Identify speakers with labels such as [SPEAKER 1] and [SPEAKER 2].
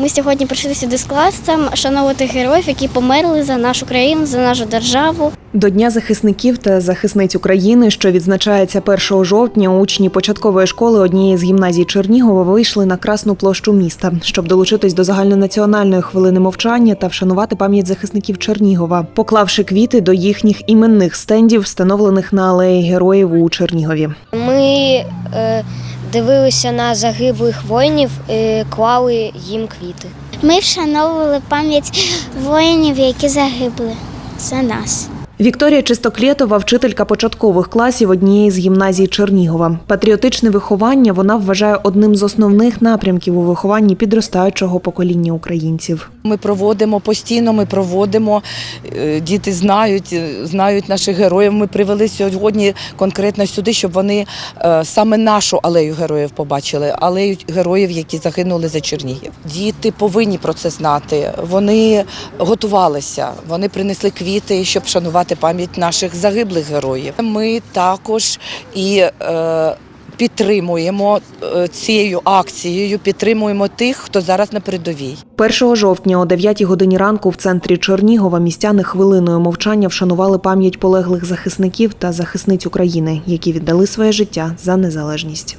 [SPEAKER 1] Ми сьогодні прийшли сюди з класом шановувати героїв, які померли за нашу країну, за нашу державу.
[SPEAKER 2] До Дня захисників та захисниць України, що відзначається 1 жовтня, учні початкової школи однієї з гімназій Чернігова вийшли на Красну площу міста, щоб долучитись до загальнонаціональної хвилини мовчання та вшанувати пам'ять захисників Чернігова, поклавши квіти до їхніх іменних стендів, встановлених на алеї героїв у Чернігові.
[SPEAKER 3] Ми е, дивилися на загиблих воїнів, і клали їм квіти.
[SPEAKER 1] Ми вшановували пам'ять воїнів, які загибли за нас.
[SPEAKER 2] Вікторія Чистоклєтова, вчителька початкових класів однієї з гімназій Чернігова. Патріотичне виховання вона вважає одним з основних напрямків у вихованні підростаючого покоління українців.
[SPEAKER 4] Ми проводимо постійно, ми проводимо. е, Діти знають, е, знають наших героїв. Ми привели сьогодні конкретно сюди, щоб вони е, саме нашу алею героїв побачили, алею героїв, які загинули за Чернігів. Діти повинні про це знати. Вони готувалися, вони принесли квіти, щоб шанувати пам'ять наших загиблих героїв. Ми також і підтримуємо е, цією акцією, підтримуємо тих, хто зараз на передовій.
[SPEAKER 2] 1 жовтня о 9 годині ранку в центрі Чернігова містяни хвилиною мовчання вшанували пам'ять полеглих захисників та захисниць України, які віддали своє життя за незалежність.